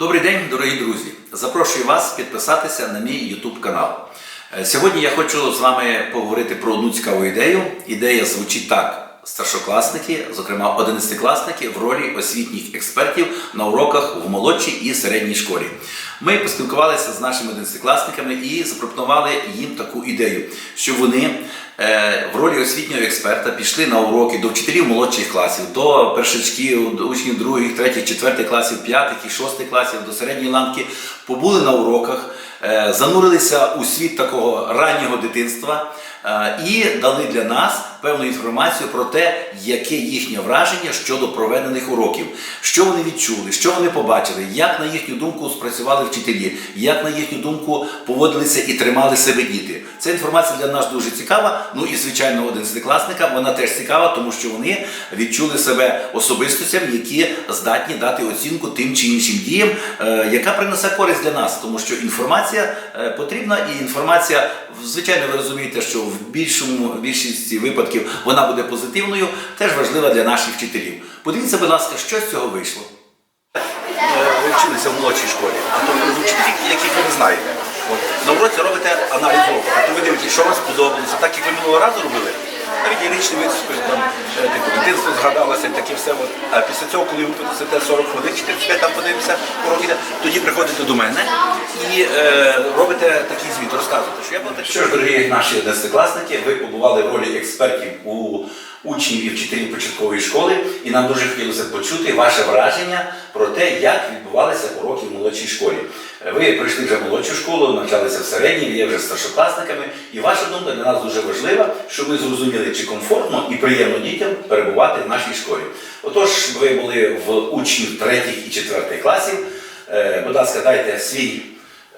Добрий день, дорогі друзі! Запрошую вас підписатися на мій YouTube канал. Е, Сьогодні я хочу з вами поговорити про одну цікаву ідею. Ідея звучить так: старшокласники, зокрема одинадцятикласники, в ролі освітніх експертів на уроках в молодшій і середній школі. Ми поспілкувалися з нашими одинадцятикласниками і запропонували їм таку ідею, що вони в ролі освітнього експерта пішли на уроки до вчителів молодших класів, до першачків, до учнів других, третіх, четвертих класів, п'ятих і шостих класів, до середньої ланки, побули на уроках, е, занурилися у світ такого раннього дитинства е, і дали для нас певну інформацію про те, яке їхнє враження щодо проведених уроків, що вони відчули, що вони побачили, як на їхню думку спрацювали вчителі, як на їхню думку поводилися і тримали себе діти. Ця інформація для нас дуже цікава. Ну і звичайно, одинадцятикласникам вона теж цікава, тому що вони відчули себе особистостями, які здатні дати оцінку тим чи іншим діям, е, яка принесе користь для нас, тому що інформація е, потрібна, і інформація, звичайно, ви розумієте, що в більшому в більшості випадків вона буде позитивною, теж важлива для наших вчителів. Подивіться, будь ласка, що з цього вийшло. ви вчилися в молодшій школі, а то вчителі, яких ви не знаєте. На уроці робите аналіз уроку, тобто ви дивитесь, що вам сподобалося, так як ви минулого разу робили. Навіть ліричний виступ, там е, типу, дитинство згадалося таке все. От. А після цього, коли ви посидите 40 хвилин, 45 там подивимося уроки, тоді приходите до мене і е, робите такий звіт, розказуєте, що я був такий. Що ж, дорогі наші одинадцятикласники, ви побували в ролі експертів у учнів і вчителів початкової школи, і нам дуже хотілося почути ваше враження про те, як відбувалися уроки в молодшій школі. Ви пройшли вже молодшу школу, навчалися в середній, є вже старшокласниками, і ваша думка для нас дуже важлива, щоб ми зрозуміли, чи комфортно і приємно дітям перебувати в нашій школі. Отож, ви були в учнів третіх і четвертих класів. Е, Будь ласка, дайте свій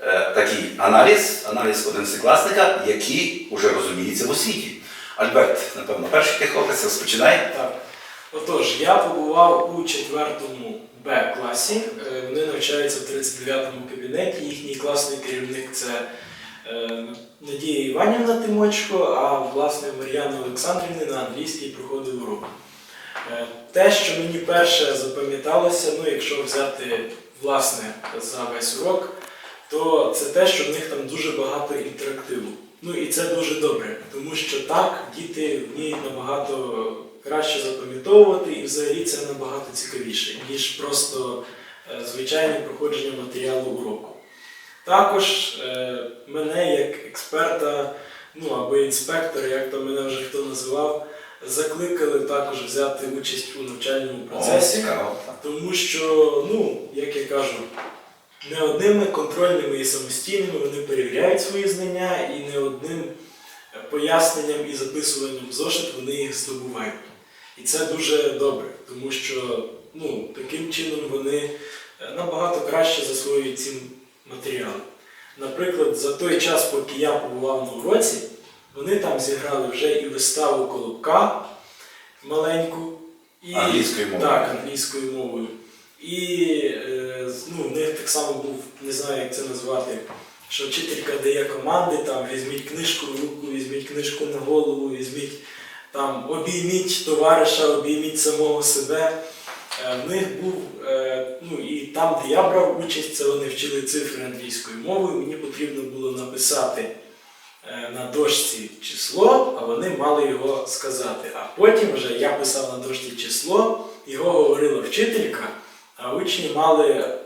е, такий аналіз, аналіз одинадцятикласника, який вже розуміється в освіті. Альберт, напевно, перший ти хлопець розпочинає. Так. Отож, я побував у четвертому Б класі. Е, Вони навчаються в 39-му кабінеті. Їхній класний керівник це е, Надія Іванівна Тимочко, а власне Мар'яна Олександрівна на англійській проходив урок. Е, Те, що мені перше запам'яталося, ну якщо взяти власне за весь урок, то це те, що в них там дуже багато інтерактиву. Ну і це дуже добре, тому що так діти вміють набагато краще запам'ятовувати, і взагалі це набагато цікавіше, ніж просто е, звичайне проходження матеріалу уроку. Також е, мене як експерта, ну або інспектора, як то мене вже хто називав, закликали також взяти участь у навчальному процесі. Тому що, ну, як я кажу, не одними контрольними і самостійними вони перевіряють свої знання, і не одним е, поясненням і записуванням в зошит вони їх здобувають. І це дуже добре, тому що ну, таким чином вони е, набагато краще засвоюють ці матеріали. Наприклад, за той час, поки я побував на уроці, вони там зіграли вже і виставу Колобка маленьку. І, Англійською мовою. Так, англійською мовою. І е, ну, в них так само був, не знаю, як це назвати, що вчителька дає команди, там візьміть книжку в руку, візьміть книжку на голову, візьміть там обійміть товариша, обійміть самого себе. Е, В них був, е, ну і там, де я брав участь, це вони вчили цифри англійською мовою. Мені потрібно було написати е, на дошці число, а вони мали його сказати. А потім вже я писав на дошці число, його говорила вчителька, а учні мали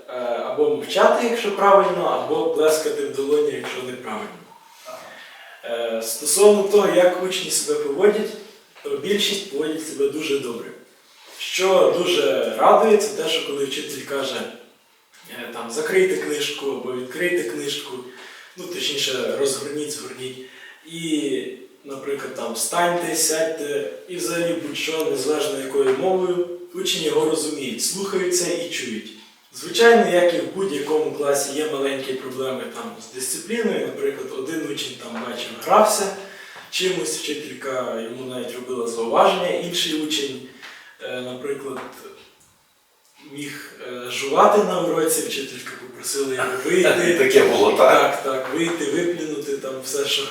або мовчати, якщо правильно, або плескати в долоні, якщо неправильно. Стосовно того, як учні себе поводять, більшість поводять себе дуже добре. Що дуже радує, це те, що коли вчитель каже, е, там, закрийте книжку або відкрийте книжку, ну точніше, розгорніть, згорніть. І, наприклад, там встаньте, сядьте, і взагалі будь-що, незалежно якою мовою, учні його розуміють, слухаються і чують. Звичайно, як і в будь-якому класі є маленькі проблеми там з дисципліною. Наприклад, один учень там бачив, грався чимось, вчителька йому навіть робила зауваження, інший учень, е, наприклад, міг е, жувати на уроці, вчителька попросила його вийти. Таке було, так? Так, так, вийти, виплюнути там все, що.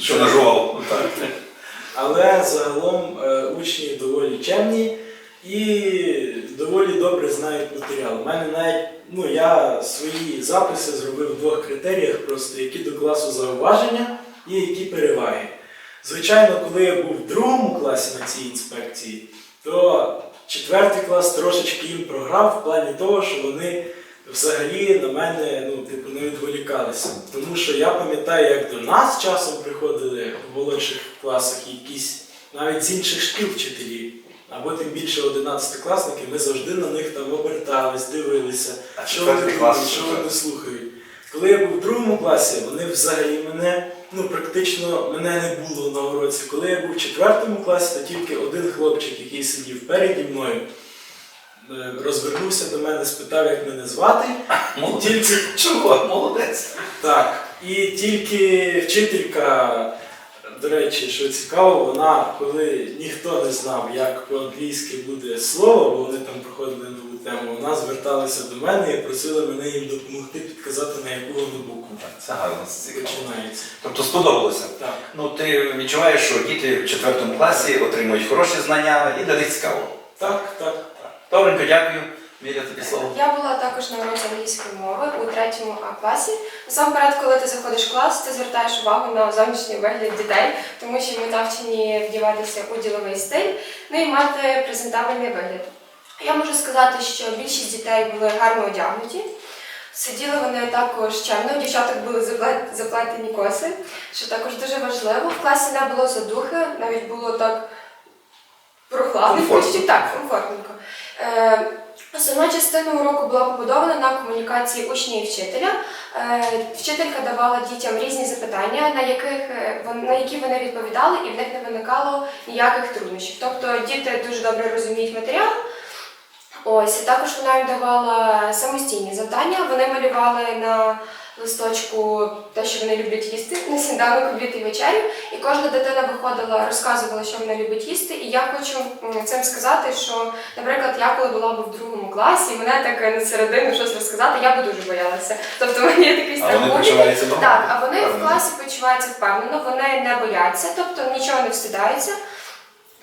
Що нажував. Так. Але загалом е, учні доволі чемні і доволі добре знають матеріал. У мене навіть ну, я свої записи зробив в двох критеріях, просто які до класу зауваження і які переваги. Звичайно, коли я був в другому класі на цій інспекції, то четвертий клас трошечки їм програв в плані того, що вони взагалі на мене ну, типу, не відволікалися. Тому що я пам'ятаю, як до нас часом приходили в молодших класах якісь навіть з інших шкіл вчителі. Або тим більше 11-класники, ми завжди на них там обертались, дивилися, А що вони клас думають, що вони слухають. Коли я був в другому класі, вони взагалі мене, ну практично мене не було на уроці. Коли я був в четвертому класі, то тільки один хлопчик, який сидів переді мною, е, розвернувся до мене, спитав, як мене звати. Молодець. тільки Чого? Молодець. так. І тільки вчителька, до речі, що цікаво, вона, коли ніхто не знав, як по-англійськи буде слово, бо вони там проходили нову тему, вона зверталася до мене і просила мене їм допомогти підказати, на яку воно букву Це гарно, це цікаво. починається. Тобто сподобалося. Так. Ну, ти відчуваєш, що діти в четвертому класі отримують хороші знання і для них цікаво. Так, так. Добренько, дякую. Міря, тобі слово. Я була також на уроці англійської мови у третьому А класі. Насамперед, коли ти заходиш в клас, ти звертаєш увагу на зовнішній вигляд дітей, тому що ми навчені вдіватися у діловий стиль, ну і мати презентабельний вигляд. Я можу сказати, що більшість дітей були гарно одягнуті. Сиділи вони також чемно, дівчаток були заплет- заплетені коси, що також дуже важливо. В класі не було задухи, навіть було так прохладно, так, комфортненько. Е, Основна частина уроку була побудована на комунікації учня і вчителя. Е, Вчителька давала дітям різні запитання, на, яких, е, на які вони відповідали, і в них не виникало ніяких труднощів. Тобто діти дуже добре розуміють матеріал. Ось, також вона їм давала самостійні завдання. Вони малювали на листочку те, що вони люблять їсти, на сніданок, обід і вечерю. І кожна дитина виходила, розказувала, що вона любить їсти. І я хочу цим сказати, що, наприклад, я коли була б в другому класі, і мене так на середину щось розказати, я би дуже боялася. Тобто є такий страх. Так, а вони в класі почуваються впевнено, вони не бояться, тобто нічого не встидаються.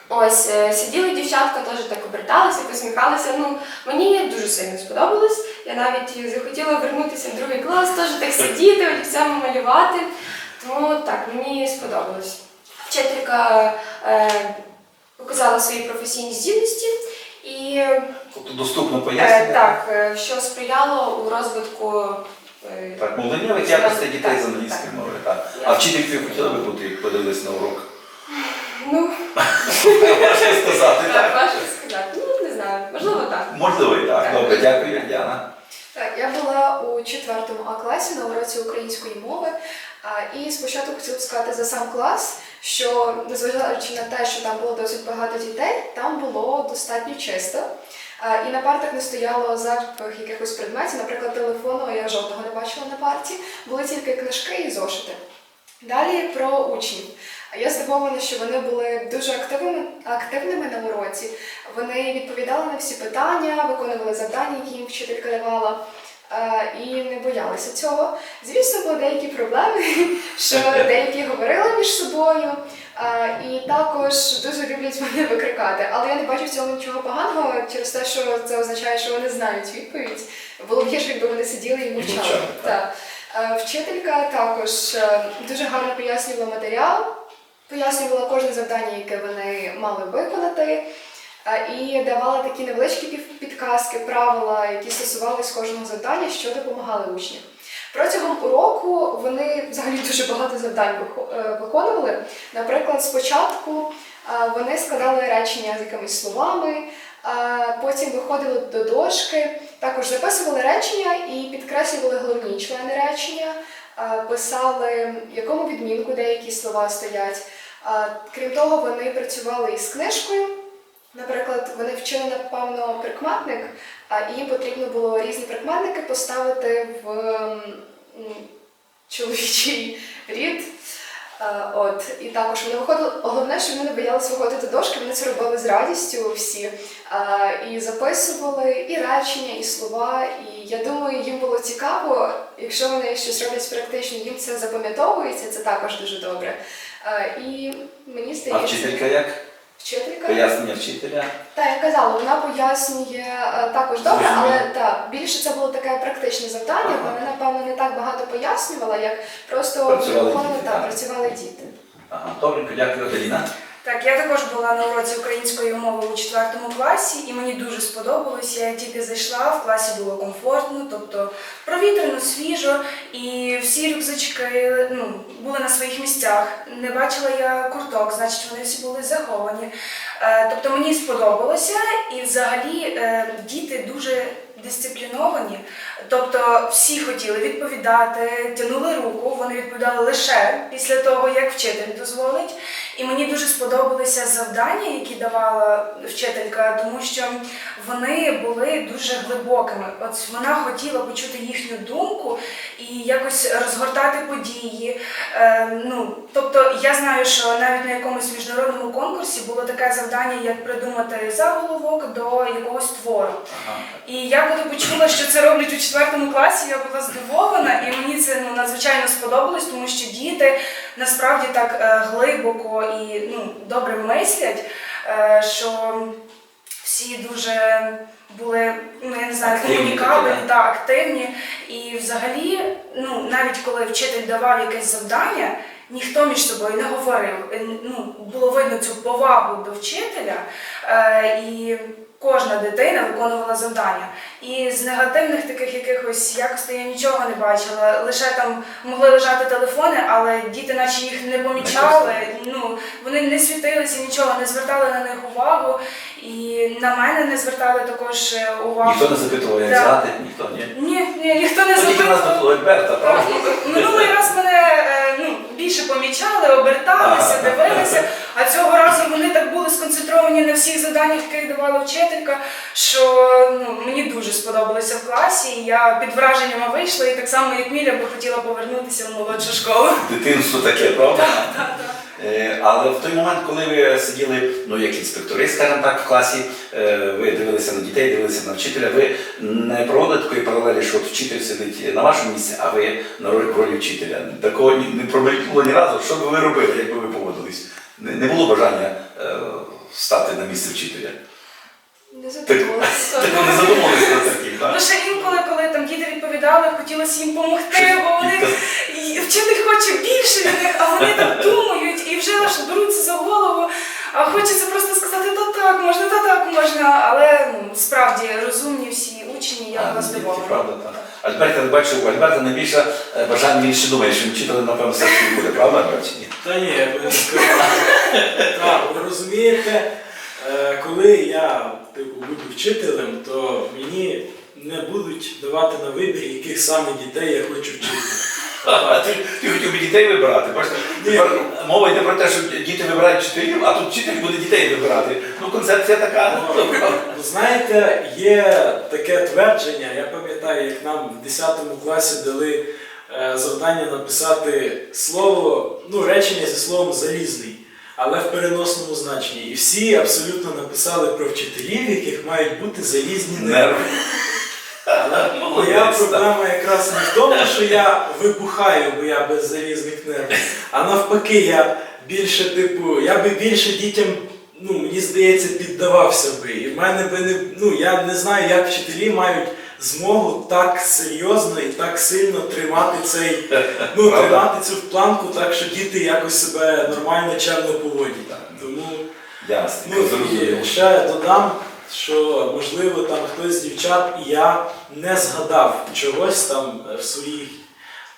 Ось е, сиділи дівчатка, теж так оберталися, посміхалися. Ну мені дуже сильно сподобалось. Я навіть захотіла вернутися в другий клас, теж так сидіти, олівцями малювати. Тому так, мені сподобалось. Вчителька е, показала свої професійні здібності і Тобто доступно е, так, е, що сприяло у розвитку. е, Так, мовленнєвих якостей дітей з так, англійської так. мови. Так. А вчителькою хотіли би бути, як подивились на урок? Ну, Важко сказати, так, так. важко сказати. Ну, не знаю, можливо, так. Можливо, і так. Добре, дякую, Діана. Так, я була у четвертому А класі на уроці української мови. А, І спочатку хотіла б сказати за сам клас, що незважаючи на те, що там було досить багато дітей, там було достатньо чисто. А, І на партах не стояло запах якихось предметів, наприклад, телефону я жодного не бачила на парті, були тільки книжки і зошити. Далі про учнів. Я здивована, що вони були дуже активними, активними на уроці. Вони відповідали на всі питання, виконували завдання, які їм вчителька давала. е, І не боялися цього. Звісно, були деякі проблеми, що деякі говорили між собою, е, і також дуже люблять мене викрикати. Але я не бачу в цьому нічого поганого через те, що це означає, що вони знають відповідь. Було б гірше, якби вони сиділи і мовчали. Е, Вчителька також дуже гарно пояснювала матеріал, пояснювала кожне завдання, яке вони мали виконати, і давала такі невеличкі підказки, правила, які стосувалися кожного завдання, що допомагали учням. Протягом уроку вони взагалі дуже багато завдань е, виконували. Наприклад, спочатку вони складали речення з якимись словами, потім виходили до дошки, також записували речення і підкреслювали головні члени речення, писали, якому відмінку деякі слова стоять. Крім того, вони працювали із книжкою. Наприклад, вони вчили, напевно, прикметник, а їм потрібно було різні прикметники поставити в чоловічий рід. От, і також вони виходили. Головне, що вони не боялися виходити до дошки, вони це робили з радістю всі. І записували і речення, і слова. І я думаю, їм було цікаво, якщо вони щось роблять практично, їм це запам'ятовується, це також дуже добре. Е, І мені А вчителька як? Вчителька. Пояснення вчителя. Так, я казала, вона пояснює е, також добре, але та, більше це було таке практичне завдання, вона, напевно, не так багато пояснювала, як просто Працювали діти, та, працювали діти. Ага, добре, дякую, Аделіна. Так, я також була на уроці української мови у четвертому класі, і мені дуже сподобалось. Я тільки зайшла, в класі було комфортно, тобто провітряно, свіжо, і всі рюкзачки ну, були на своїх місцях. Не бачила я курток, значить вони всі були заховані. Е, тобто мені сподобалося, і взагалі е, діти дуже дисципліновані. Тобто всі хотіли відповідати, тянули руку, вони відповідали лише після того, як вчитель дозволить. І мені дуже сподобалися завдання, які давала вчителька, тому що вони були дуже глибокими. От вона хотіла почути їхню думку і якось розгортати події. Е, ну, тобто я знаю, що навіть на якомусь міжнародному конкурсі було таке завдання, як придумати заголовок до якогось твору. Ага. І я коли почула, що це роблять у четвертому класі, я була здивована, і мені це ну надзвичайно сподобалось, тому що діти насправді так е, глибоко і ну добре мислять, е, що всі дуже були, ну я не знаю, Активні комунікабельні та активні. І взагалі, ну навіть коли вчитель давав якесь завдання. Ніхто між собою не говорив. Ну, було видно цю повагу до вчителя, е, і кожна дитина виконувала завдання. І з негативних таких якихось якостей я нічого не бачила. Лише там могли лежати телефони, але діти, наче їх не помічали. Ну вони не світилися, нічого, не звертали на них увагу. І на мене не звертали також е, увагу. Ніхто не запитував, як Так. звати, ніхто, ні. Ні, ні, ніхто не Ну, тільки нас тут Альберта, правда? Минулий раз мене е, ну, більше помічали, оберталися, Ага. дивилися, а цього разу вони так були сконцентровані на всіх завданнях, які давала вчителька, що ну, мені дуже сподобалося в класі. і Я під враженнями вийшла і так само, як Міля, би хотіла повернутися в молодшу школу. Дитинство таке, правда? Е, Але в той момент, коли ви сиділи, ну як інспектори, скажімо так, в класі, е, ви дивилися на дітей, дивилися на вчителя, ви не проводили такої паралелі, що от вчитель сидить на вашому місці, а ви на ролі, вчителя. Такого не промелькнуло ні разу. Що би ви робили, якби ви поводились? Не, було бажання е, стати на місце вчителя. Не Так, так не задумалися на таких, так? Лише інколи, коли там діти відповідали, хотілося їм допомогти, бо вони і вчитель хоче більше від них, а вони так думають і вже аж беруться за голову. А хочеться просто сказати, то так можна, то так можна. Але ну справді розумні всі учні, я була ну. Правда, так. Альберта, я бачу, у Альберта найбільше бажання він ще думає, що вчителем, напевно, все ж таки буде, правда, Альберт, чи ні? Та ні, я би не сказав. Так, ви розумієте, е, коли я типу, буду вчителем, то мені не будуть давати на вибір, яких саме дітей я хочу вчити. А ти, ти хотів би дітей вибирати. Бачите, тепер мова йде про те, що діти вибирають вчителів, а тут вчитель буде дітей вибирати. Ну, концепція така. ну. Ви знаєте, є таке твердження, я пам'ятаю, як нам в 10 класі дали е, завдання написати слово, ну, речення зі словом залізний, але в переносному значенні. І всі абсолютно написали про вчителів, яких мають бути залізні нерви. Моя проблема якраз не в тому, що я вибухаю, бо я без залізних нервів, а навпаки, я більше, типу, я би більше дітям, ну мені здається, піддавався би. І в мене би не ну я не знаю, як вчителі мають змогу так серйозно і так сильно тримати цей, ну тримати цю планку так, що діти якось себе нормально, чемно поводять. Тому Ясно, Ну і ще додам, що можливо там хтось з дівчат і я не згадав чогось там е, в своїх,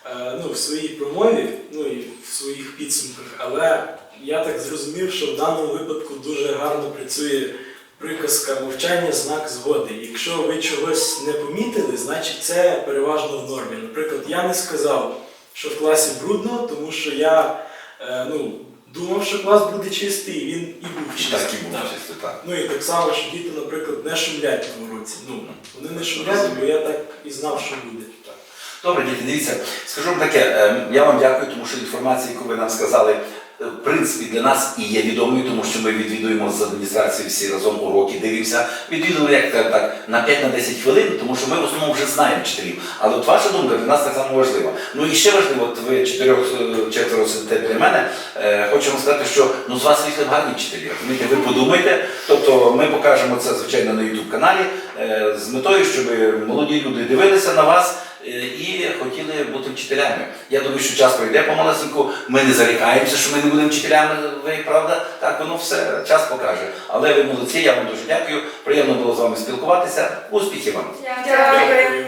е, ну, в своїй промові, ну і в своїх підсумках, але я так зрозумів, що в даному випадку дуже гарно працює приказка мовчання знак згоди. Якщо ви чогось не помітили, значить це переважно в нормі. Наприклад, я не сказав, що в класі брудно, тому що я е, ну, думав, що клас буде чистий, він і був чистий. Так і був Так. чистий, так. Ну і так само, що діти, наприклад, не шумлять на уроці. Ну, вони не шумлять, бо я так і знав, що буде. Так. Добре, діти, дивіться, скажу вам таке, ем, я вам дякую, тому що інформація, яку ви нам сказали, в принципі для нас і є відомою, тому що ми відвідуємо з адміністрації всі разом уроки, дивимося. Відвідуємо як так, на 5-10 хвилин, тому що ми в основному вже знаємо вчителів. Але от ваша думка для нас так само важлива. Ну і ще важливо, от ви чотирьох е, четверо сидите для мене. Е, хочу вам сказати, що ну з вас вийшли гарні вчителі. Ви подумайте. Тобто ми покажемо це звичайно на youtube каналі е, з метою, щоб молоді люди дивилися на вас. Е, І хотіли бути вчителями. Я думаю, що час пройде помалесеньку. Ми не зарікаємося, що ми не будемо вчителями. Ви правда? Так воно все час покаже. Але ви молодці, я вам дуже дякую. Приємно було з вами спілкуватися. Успіхів вам! Дякую.